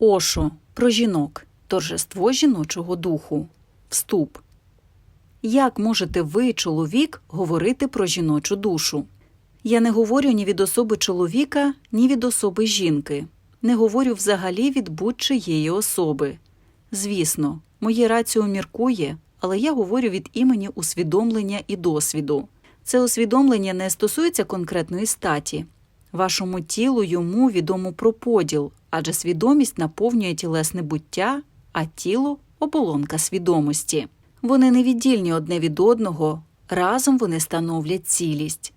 Ошо про жінок, торжество жіночого духу. Вступ. Як можете ви, чоловік, говорити про жіночу душу? Я не говорю ні від особи чоловіка, ні від особи жінки. Не говорю взагалі від будь-чиєї особи. Звісно, моє раціо міркує, але я говорю від імені усвідомлення і досвіду. Це усвідомлення не стосується конкретної статі. Вашому тілу йому відомо про поділ, адже свідомість наповнює тілесне буття, а тіло оболонка свідомості. Вони невіддільні одне від одного, разом вони становлять цілість.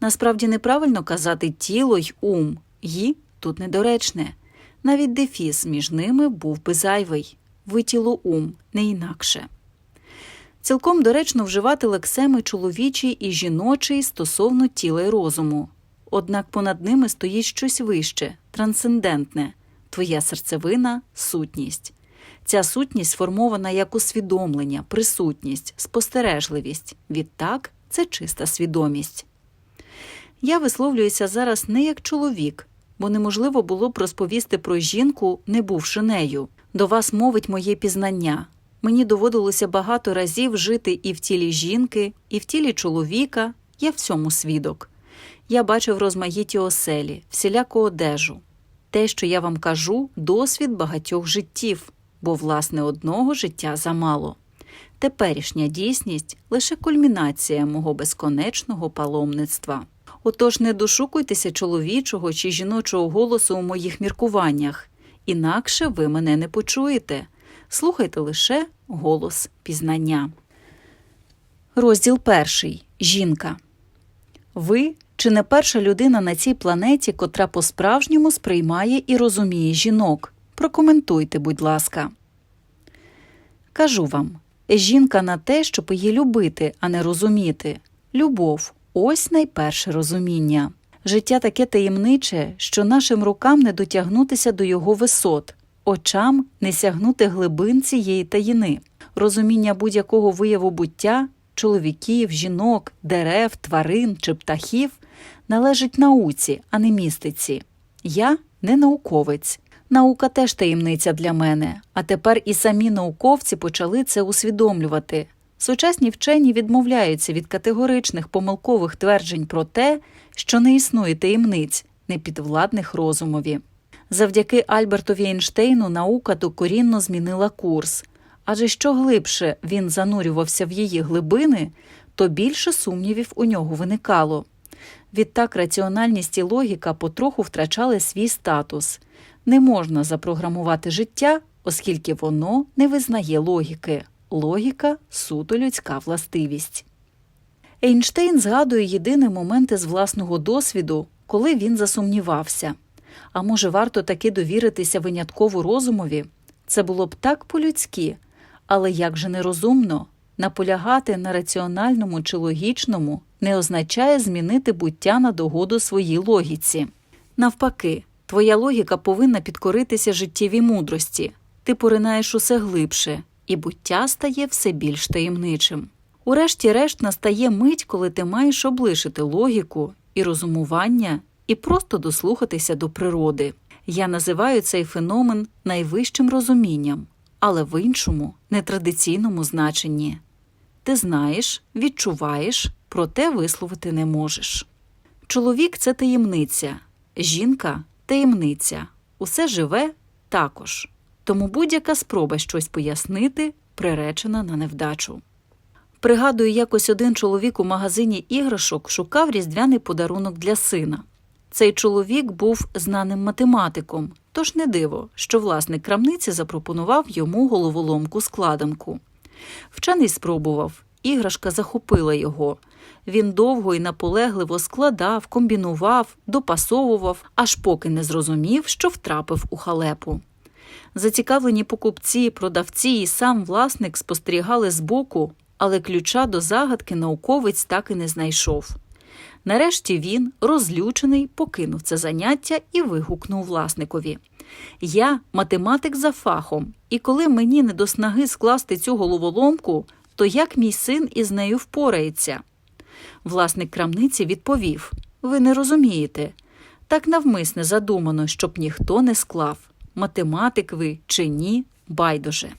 Насправді неправильно казати тіло й ум, «ї» тут недоречне. Навіть дефіс між ними був би зайвий. Ви тіло ум, не інакше. Цілком доречно вживати лексеми чоловічий і жіночий стосовно тіла й розуму. Однак понад ними стоїть щось вище, трансцендентне твоя серцевина сутність. Ця сутність сформована як усвідомлення, присутність, спостережливість. Відтак це чиста свідомість. Я висловлююся зараз не як чоловік, бо неможливо було б розповісти про жінку, не бувши нею. До вас мовить моє пізнання. Мені доводилося багато разів жити і в тілі жінки, і в тілі чоловіка, я в цьому свідок. Я бачив розмаїті оселі, всіляку одежу. Те, що я вам кажу, досвід багатьох життів, бо, власне, одного життя замало. Теперішня дійсність лише кульмінація мого безконечного паломництва. Отож не дошукуйтеся чоловічого чи жіночого голосу у моїх міркуваннях, інакше ви мене не почуєте. Слухайте лише голос пізнання. Розділ перший. Жінка. Ви чи не перша людина на цій планеті, котра по-справжньому сприймає і розуміє жінок? Прокоментуйте, будь ласка. Кажу вам жінка на те, щоб її любити, а не розуміти. Любов ось найперше розуміння. Життя таке таємниче, що нашим рукам не дотягнутися до його висот, очам не сягнути глибин цієї таїни, розуміння будь-якого вияву буття, чоловіків, жінок, дерев, тварин чи птахів належить науці, а не містиці. Я не науковець. Наука теж таємниця для мене, а тепер і самі науковці почали це усвідомлювати. Сучасні вчені відмовляються від категоричних помилкових тверджень про те, що не існує таємниць, непідвладних розумові. Завдяки Альбертові Ейнштейну наука докорінно змінила курс, адже що глибше він занурювався в її глибини, то більше сумнівів у нього виникало. Відтак раціональність і логіка потроху втрачали свій статус. Не можна запрограмувати життя, оскільки воно не визнає логіки. Логіка суто людська властивість. Ейнштейн згадує єдиний момент із власного досвіду, коли він засумнівався. А може, варто таки довіритися винятково розумові? Це було б так по-людськи, але як же нерозумно наполягати на раціональному чи логічному не означає змінити буття на догоду своїй логіці. Навпаки, твоя логіка повинна підкоритися життєвій мудрості, ти поринаєш усе глибше, і буття стає все більш таємничим. Урешті-решт настає мить, коли ти маєш облишити логіку і розумування і просто дослухатися до природи. Я називаю цей феномен найвищим розумінням, але в іншому, нетрадиційному значенні. Ти знаєш, відчуваєш, проте висловити не можеш. Чоловік це таємниця, жінка таємниця, усе живе також. Тому будь-яка спроба щось пояснити приречена на невдачу. Пригадую, якось один чоловік у магазині іграшок шукав різдвяний подарунок для сина. Цей чоловік був знаним математиком, тож не диво, що власник крамниці запропонував йому головоломку складанку. Вчений спробував, іграшка захопила його. Він довго і наполегливо складав, комбінував, допасовував, аж поки не зрозумів, що втрапив у халепу. Зацікавлені покупці, продавці і сам власник спостерігали збоку, але ключа до загадки науковець так і не знайшов. Нарешті він, розлючений, покинув це заняття і вигукнув власникові Я математик за фахом, і коли мені не до снаги скласти цю головоломку, то як мій син із нею впорається? Власник крамниці відповів Ви не розумієте. Так навмисне задумано, щоб ніхто не склав. математик ви чи ні, байдуже.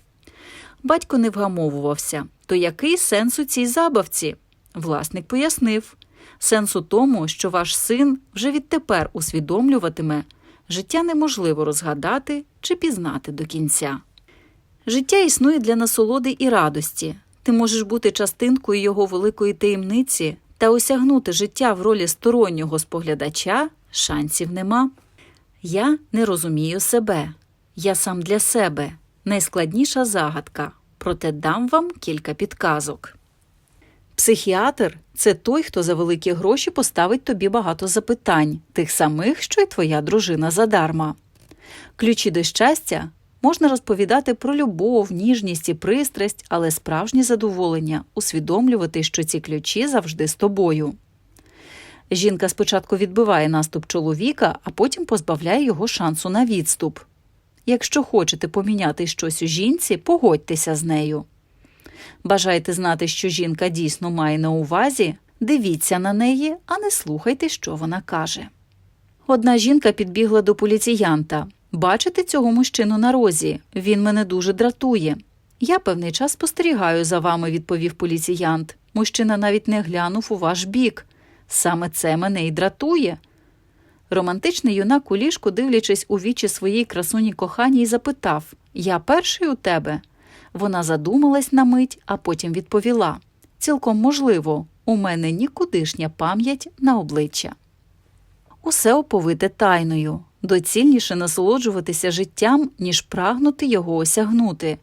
Батько не вгамовувався. То який сенс у цій забавці? Власник пояснив сенс у тому, що ваш син вже відтепер усвідомлюватиме, життя неможливо розгадати чи пізнати до кінця. Життя існує для насолоди і радості. Ти можеш бути частинкою його великої таємниці та осягнути життя в ролі стороннього споглядача шансів нема. Я не розумію себе. Я сам для себе найскладніша загадка, проте дам вам кілька підказок. Психіатр це той, хто за великі гроші поставить тобі багато запитань, тих самих, що й твоя дружина задарма. Ключі до щастя можна розповідати про любов, ніжність і пристрасть, але справжнє задоволення усвідомлювати, що ці ключі завжди з тобою. Жінка спочатку відбиває наступ чоловіка, а потім позбавляє його шансу на відступ. Якщо хочете поміняти щось у жінці, погодьтеся з нею. Бажаєте знати, що жінка дійсно має на увазі, дивіться на неї, а не слухайте, що вона каже. Одна жінка підбігла до поліціянта. Бачите цього мужчину на розі? Він мене дуже дратує. Я певний час спостерігаю за вами, відповів поліціянт. Мужчина навіть не глянув у ваш бік. Саме це мене й дратує. Романтичний юнак у ліжку, дивлячись у вічі своїй красуні коханій, запитав Я перший у тебе? Вона задумалась на мить, а потім відповіла Цілком можливо, у мене нікудишня пам'ять на обличчя. Усе оповите тайною, доцільніше насолоджуватися життям, ніж прагнути його осягнути.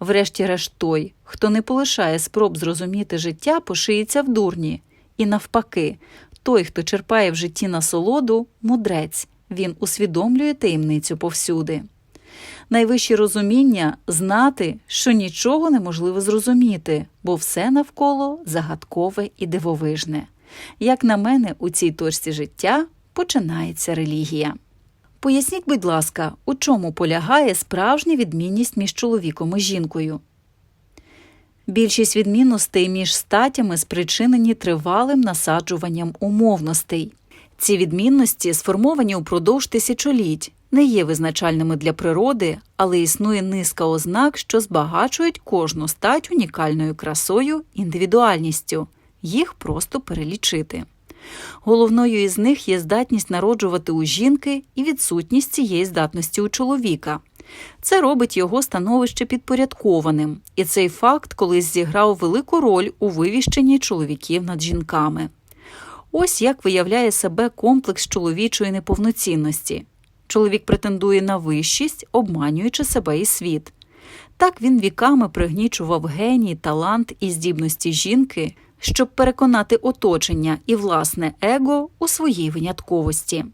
Врешті-решт той, хто не полишає спроб зрозуміти життя, пошиється в дурні, і навпаки, той, хто черпає в житті насолоду, мудрець, він усвідомлює таємницю повсюди. Найвище розуміння знати, що нічого неможливо зрозуміти, бо все навколо загадкове і дивовижне. Як на мене, у цій точці життя починається релігія. Поясніть, будь ласка, у чому полягає справжня відмінність між чоловіком і жінкою? Більшість відмінностей між статями спричинені тривалим насаджуванням умовностей. Ці відмінності сформовані упродовж тисячоліть, не є визначальними для природи, але існує низка ознак, що збагачують кожну стать унікальною красою, індивідуальністю, їх просто перелічити. Головною із них є здатність народжувати у жінки і відсутність цієї здатності у чоловіка. Це робить його становище підпорядкованим, і цей факт колись зіграв велику роль у вивіщенні чоловіків над жінками. Ось як виявляє себе комплекс чоловічої неповноцінності. Чоловік претендує на вищість, обманюючи себе і світ. Так він віками пригнічував геній, талант і здібності жінки, щоб переконати оточення і власне его у своїй винятковості.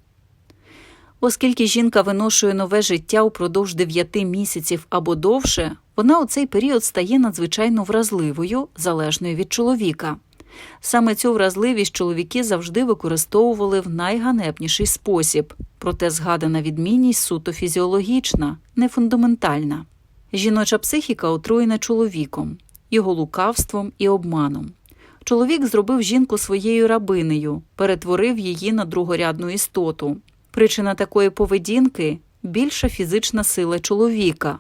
Оскільки жінка виношує нове життя упродовж дев'яти місяців або довше, вона у цей період стає надзвичайно вразливою, залежною від чоловіка. Саме цю вразливість чоловіки завжди використовували в найганебніший спосіб, проте згадана відмінність суто фізіологічна, не фундаментальна. Жіноча психіка отруєна чоловіком, його лукавством і обманом. Чоловік зробив жінку своєю рабинею, перетворив її на другорядну істоту. Причина такої поведінки більша фізична сила чоловіка,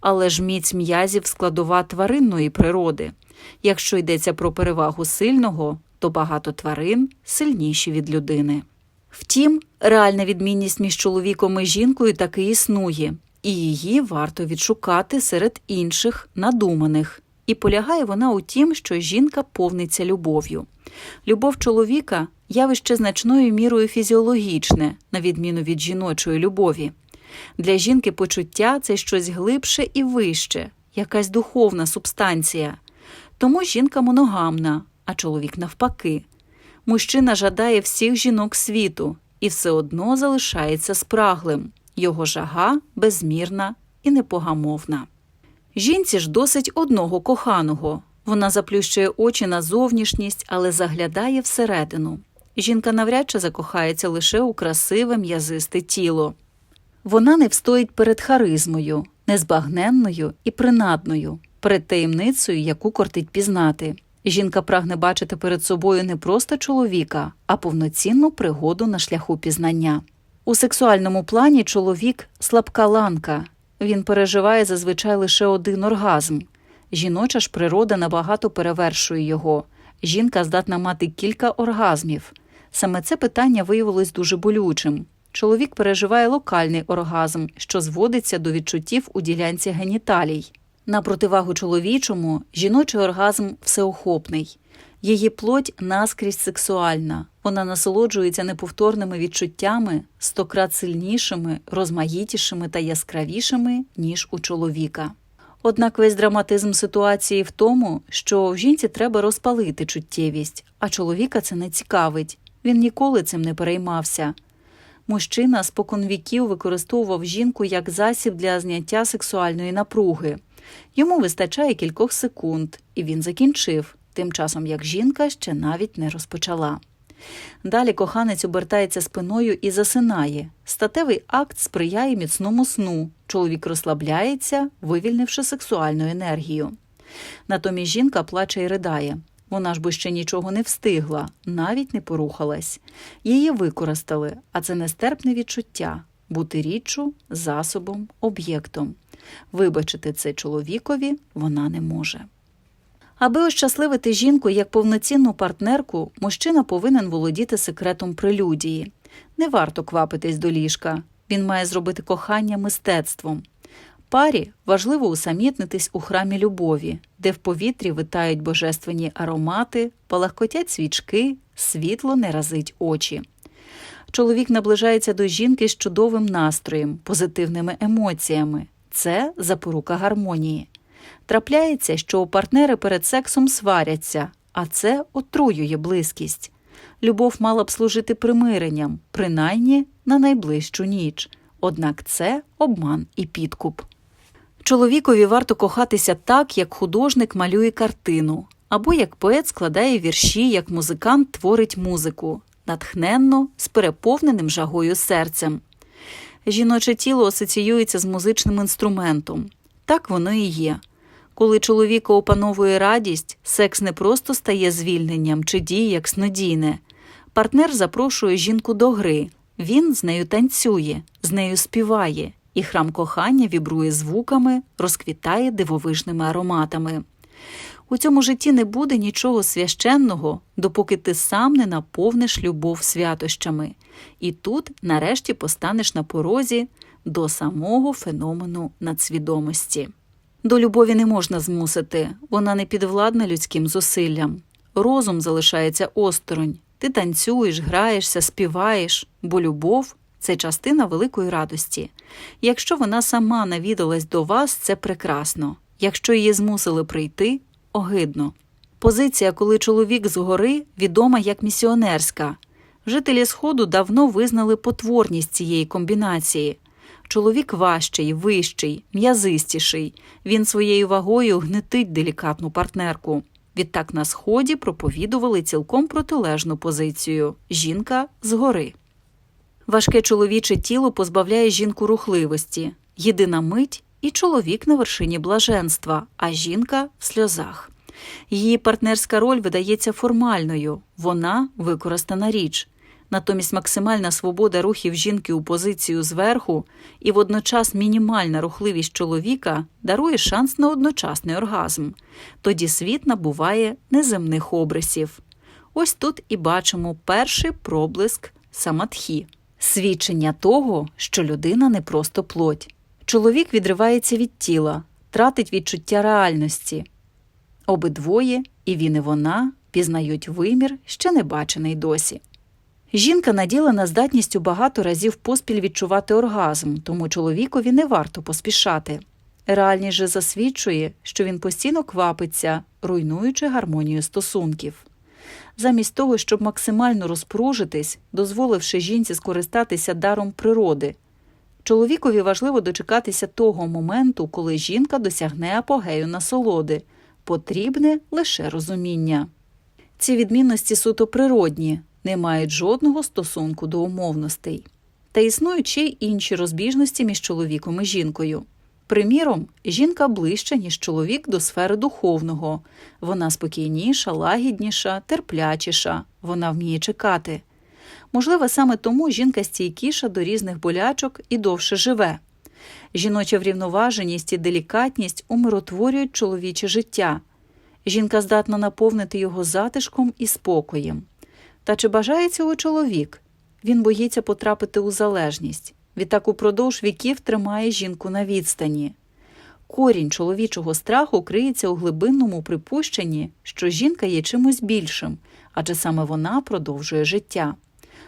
але ж міць м'язів складова тваринної природи. Якщо йдеться про перевагу сильного, то багато тварин сильніші від людини. Втім, реальна відмінність між чоловіком і жінкою таки існує, і її варто відшукати серед інших надуманих. І полягає вона у тім, що жінка повниться любов'ю. Любов чоловіка явище значною мірою фізіологічне, на відміну від жіночої любові. Для жінки почуття це щось глибше і вище, якась духовна субстанція. Тому жінка моногамна, а чоловік навпаки. Мужчина жадає всіх жінок світу і все одно залишається спраглим. Його жага безмірна і непогамовна. Жінці ж досить одного коханого. Вона заплющує очі на зовнішність, але заглядає всередину. Жінка навряд чи закохається лише у красиве м'язисте тіло. Вона не встоїть перед харизмою, незбагненною і принадною, перед таємницею, яку кортить пізнати. Жінка прагне бачити перед собою не просто чоловіка, а повноцінну пригоду на шляху пізнання. У сексуальному плані чоловік слабка ланка. Він переживає зазвичай лише один оргазм. Жіноча ж природа набагато перевершує його. Жінка здатна мати кілька оргазмів. Саме це питання виявилось дуже болючим. Чоловік переживає локальний оргазм, що зводиться до відчуттів у ділянці геніталій. На противагу чоловічому, жіночий оргазм всеохопний. Її плоть наскрізь сексуальна. Вона насолоджується неповторними відчуттями, стократ сильнішими, розмаїтішими та яскравішими, ніж у чоловіка. Однак весь драматизм ситуації в тому, що в жінці треба розпалити чуттєвість, а чоловіка це не цікавить. Він ніколи цим не переймався. Мужчина споконвіків використовував жінку як засіб для зняття сексуальної напруги. Йому вистачає кількох секунд, і він закінчив, тим часом як жінка ще навіть не розпочала. Далі коханець обертається спиною і засинає. Статевий акт сприяє міцному сну. Чоловік розслабляється, вивільнивши сексуальну енергію. Натомість жінка плаче і ридає. Вона ж би ще нічого не встигла, навіть не порухалась. Її використали, а це нестерпне відчуття бути річчю, засобом, об'єктом. Вибачити це чоловікові вона не може. Аби ощасливити жінку як повноцінну партнерку, мужчина повинен володіти секретом прелюдії. Не варто квапитись до ліжка. Він має зробити кохання мистецтвом. Парі важливо усамітнитись у храмі любові, де в повітрі витають божественні аромати, палахкотять свічки, світло не разить очі. Чоловік наближається до жінки з чудовим настроєм, позитивними емоціями. Це запорука гармонії. Трапляється, що партнери перед сексом сваряться, а це отруює близькість. Любов мала б служити примиренням, принаймні на найближчу ніч. Однак це обман і підкуп. Чоловікові варто кохатися так, як художник малює картину, або як поет складає вірші, як музикант творить музику, натхненно, з переповненим жагою серцем. Жіноче тіло асоціюється з музичним інструментом. Так воно і є. Коли чоловіка опановує радість, секс не просто стає звільненням чи діє як снодійне. Партнер запрошує жінку до гри. Він з нею танцює, з нею співає, і храм кохання вібрує звуками, розквітає дивовижними ароматами. У цьому житті не буде нічого священного, допоки ти сам не наповниш любов святощами, і тут, нарешті, постанеш на порозі до самого феномену надсвідомості. До любові не можна змусити, вона не підвладна людським зусиллям. Розум залишається осторонь. Ти танцюєш, граєшся, співаєш, бо любов це частина великої радості. Якщо вона сама навідалась до вас, це прекрасно. Якщо її змусили прийти, огидно. Позиція, коли чоловік згори, відома як місіонерська. Жителі Сходу давно визнали потворність цієї комбінації. Чоловік важчий, вищий, м'язистіший. Він своєю вагою гнетить делікатну партнерку. Відтак на сході проповідували цілком протилежну позицію жінка згори. Важке чоловіче тіло позбавляє жінку рухливості, єдина мить і чоловік на вершині блаженства, а жінка в сльозах. Її партнерська роль видається формальною, вона використана річ. Натомість максимальна свобода рухів жінки у позицію зверху і водночас мінімальна рухливість чоловіка дарує шанс на одночасний оргазм. Тоді світ набуває неземних обрисів. Ось тут і бачимо перший проблиск самадхі свідчення того, що людина не просто плоть. Чоловік відривається від тіла, тратить відчуття реальності. Обидвоє, і він і вона пізнають вимір, ще не бачений досі. Жінка наділена здатністю багато разів поспіль відчувати оргазм, тому чоловікові не варто поспішати. Реальність же засвідчує, що він постійно квапиться, руйнуючи гармонію стосунків. Замість того, щоб максимально розпружитись, дозволивши жінці скористатися даром природи, чоловікові важливо дочекатися того моменту, коли жінка досягне апогею насолоди, потрібне лише розуміння. Ці відмінності суто природні, не мають жодного стосунку до умовностей. Та існують ще й інші розбіжності між чоловіком і жінкою. Приміром, жінка ближча, ніж чоловік до сфери духовного, вона спокійніша, лагідніша, терплячіша, вона вміє чекати. Можливо, саме тому жінка стійкіша до різних болячок і довше живе. Жіноча врівноваженість і делікатність умиротворюють чоловіче життя. Жінка здатна наповнити його затишком і спокоєм. Та чи бажає цього чоловік? Він боїться потрапити у залежність. Відтак упродовж віків тримає жінку на відстані. Корінь чоловічого страху криється у глибинному припущенні, що жінка є чимось більшим, адже саме вона продовжує життя.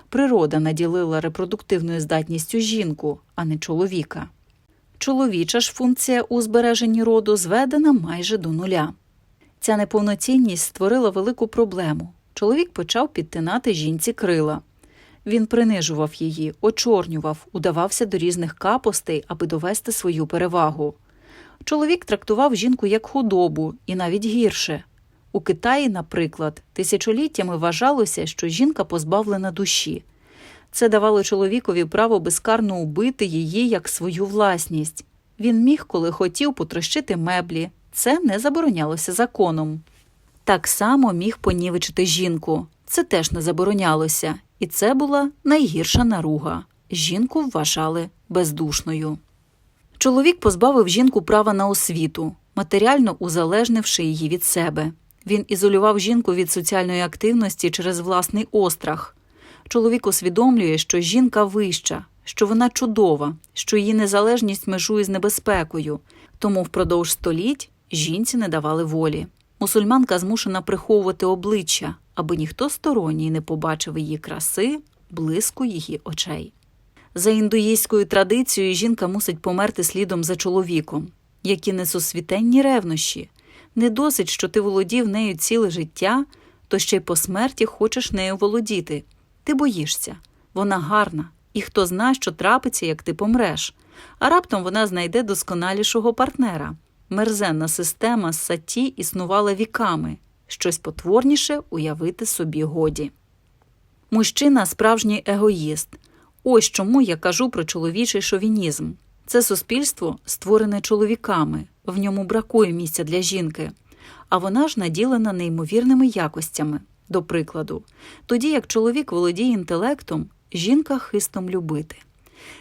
Природа наділила репродуктивною здатністю жінку, а не чоловіка. Чоловіча ж функція у збереженні роду зведена майже до нуля. Ця неповноцінність створила велику проблему. Чоловік почав підтинати жінці крила. Він принижував її, очорнював, удавався до різних капостей, аби довести свою перевагу. Чоловік трактував жінку як худобу і навіть гірше. У Китаї, наприклад, тисячоліттями вважалося, що жінка позбавлена душі. Це давало чоловікові право безкарно убити її як свою власність. Він міг, коли хотів, потрощити меблі. Це не заборонялося законом. Так само міг понівечити жінку. Це теж не заборонялося, і це була найгірша наруга. Жінку вважали бездушною. Чоловік позбавив жінку права на освіту, матеріально узалежнивши її від себе. Він ізолював жінку від соціальної активності через власний острах. Чоловік усвідомлює, що жінка вища, що вона чудова, що її незалежність межує з небезпекою, тому впродовж століть жінці не давали волі. Мусульманка змушена приховувати обличчя, аби ніхто сторонній не побачив її краси, блиску її очей. За індуїстською традицією жінка мусить померти слідом за чоловіком, які несусвітенні ревнощі. Не досить, що ти володів нею ціле життя, то ще й по смерті хочеш нею володіти. Ти боїшся, вона гарна, і хто зна, що трапиться, як ти помреш, а раптом вона знайде досконалішого партнера. Мерзенна система саті існувала віками, щось потворніше уявити собі годі. Мужчина справжній егоїст. Ось чому я кажу про чоловічий шовінізм. Це суспільство створене чоловіками, в ньому бракує місця для жінки, а вона ж наділена неймовірними якостями. До прикладу, тоді як чоловік володіє інтелектом, жінка хистом любити.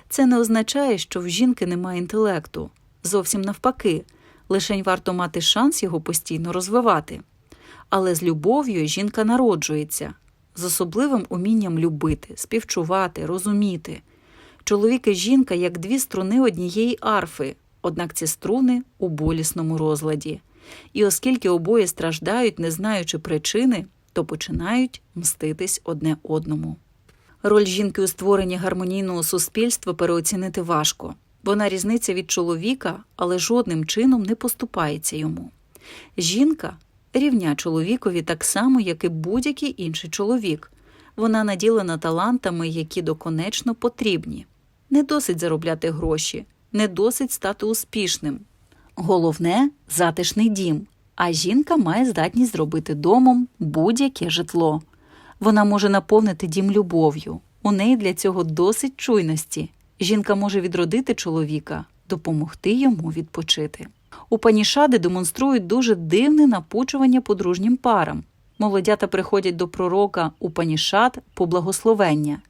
Це не означає, що в жінки немає інтелекту. Зовсім навпаки, лишень варто мати шанс його постійно розвивати. Але з любов'ю жінка народжується, з особливим умінням любити, співчувати, розуміти. Чоловік і жінка як дві струни однієї арфи, однак ці струни у болісному розладі. І оскільки обоє страждають, не знаючи причини, то починають мститись одне одному. Роль жінки у створенні гармонійного суспільства переоцінити важко. Вона різниця від чоловіка, але жодним чином не поступається йому. Жінка рівня чоловікові так само, як і будь-який інший чоловік. Вона наділена талантами, які доконечно потрібні. Не досить заробляти гроші, не досить стати успішним. Головне затишний дім, а жінка має здатність зробити домом будь-яке житло. Вона може наповнити дім любов'ю. У неї для цього досить чуйності. Жінка може відродити чоловіка, допомогти йому відпочити. У панішади демонструють дуже дивне напучування подружнім парам. Молодята приходять до пророка у панішад по благословення.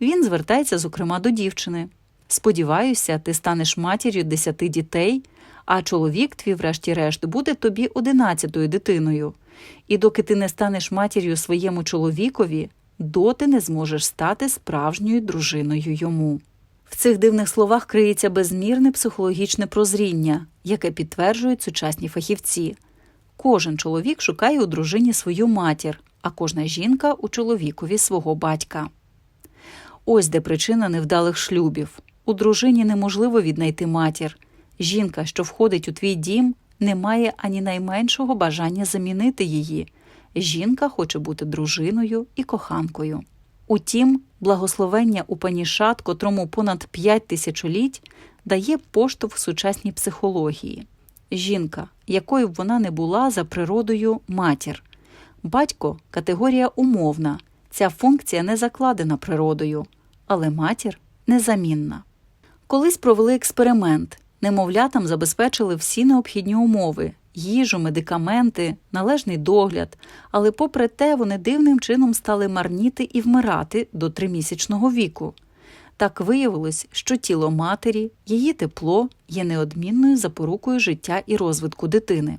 Він звертається, зокрема, до дівчини. Сподіваюся, ти станеш матір'ю десяти дітей, а чоловік твій, врешті-решт, буде тобі одинадцятою дитиною. І доки ти не станеш матір'ю своєму чоловікові, доти не зможеш стати справжньою дружиною йому. В цих дивних словах криється безмірне психологічне прозріння, яке підтверджують сучасні фахівці. Кожен чоловік шукає у дружині свою матір, а кожна жінка у чоловікові свого батька. Ось де причина невдалих шлюбів. У дружині неможливо віднайти матір. Жінка, що входить у твій дім, не має ані найменшого бажання замінити її. Жінка хоче бути дружиною і коханкою. Утім, благословення Упанішат, котрому понад п'ять тисячоліть, дає поштовх сучасній психології. Жінка, якою б вона не була за природою матір. Батько категорія умовна. Ця функція не закладена природою, але матір незамінна. Колись провели експеримент. Немовлятам забезпечили всі необхідні умови їжу, медикаменти, належний догляд, але попри те вони дивним чином стали марніти і вмирати до тримісячного віку. Так виявилось, що тіло матері, її тепло є неодмінною запорукою життя і розвитку дитини.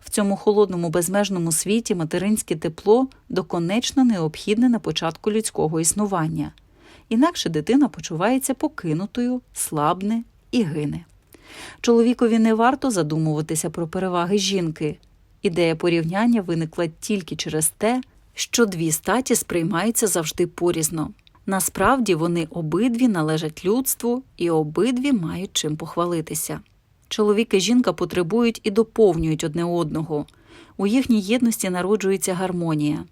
В цьому холодному безмежному світі материнське тепло доконечно необхідне на початку людського існування. Інакше дитина почувається покинутою, слабне і гине. Чоловікові не варто задумуватися про переваги жінки. Ідея порівняння виникла тільки через те, що дві статі сприймаються завжди порізно. Насправді вони обидві належать людству і обидві мають чим похвалитися. Чоловік і жінка потребують і доповнюють одне одного. У їхній єдності народжується гармонія.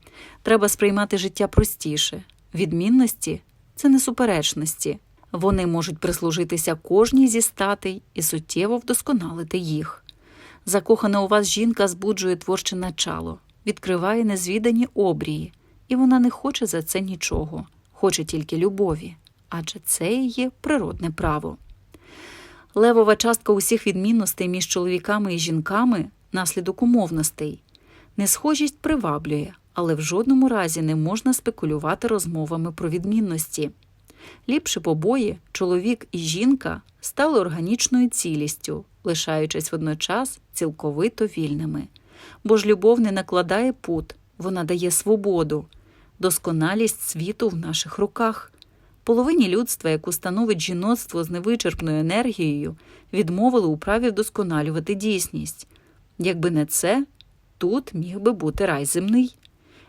Треба сприймати життя простіше. Відмінності це не суперечності. Вони можуть прислужитися кожній зі статей і суттєво вдосконалити їх. Закохана у вас жінка збуджує творче начало, відкриває незвідані обрії, і вона не хоче за це нічого, хоче тільки любові, адже це її природне право. Левова частка усіх відмінностей між чоловіками і жінками наслідок умовностей. Несхожість приваблює, але в жодному разі не можна спекулювати розмовами про відмінності. Ліпше побої, чоловік і жінка стали органічною цілістю, лишаючись водночас цілковито вільними. Бо ж любов не накладає пут, вона дає свободу, досконалість світу в наших руках. Половині людства, яку становить жіноцтво з невичерпною енергією, відмовили у праві вдосконалювати дійсність. Якби не це, тут міг би бути рай земний.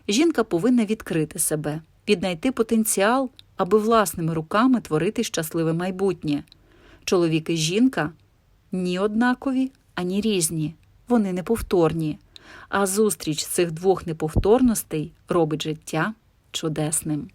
Жінка повинна відкрити себе, віднайти потенціал, аби власними руками творити щасливе майбутнє. Чоловік і жінка ні однакові, ані різні, вони неповторні. А зустріч цих двох неповторностей робить життя чудесним.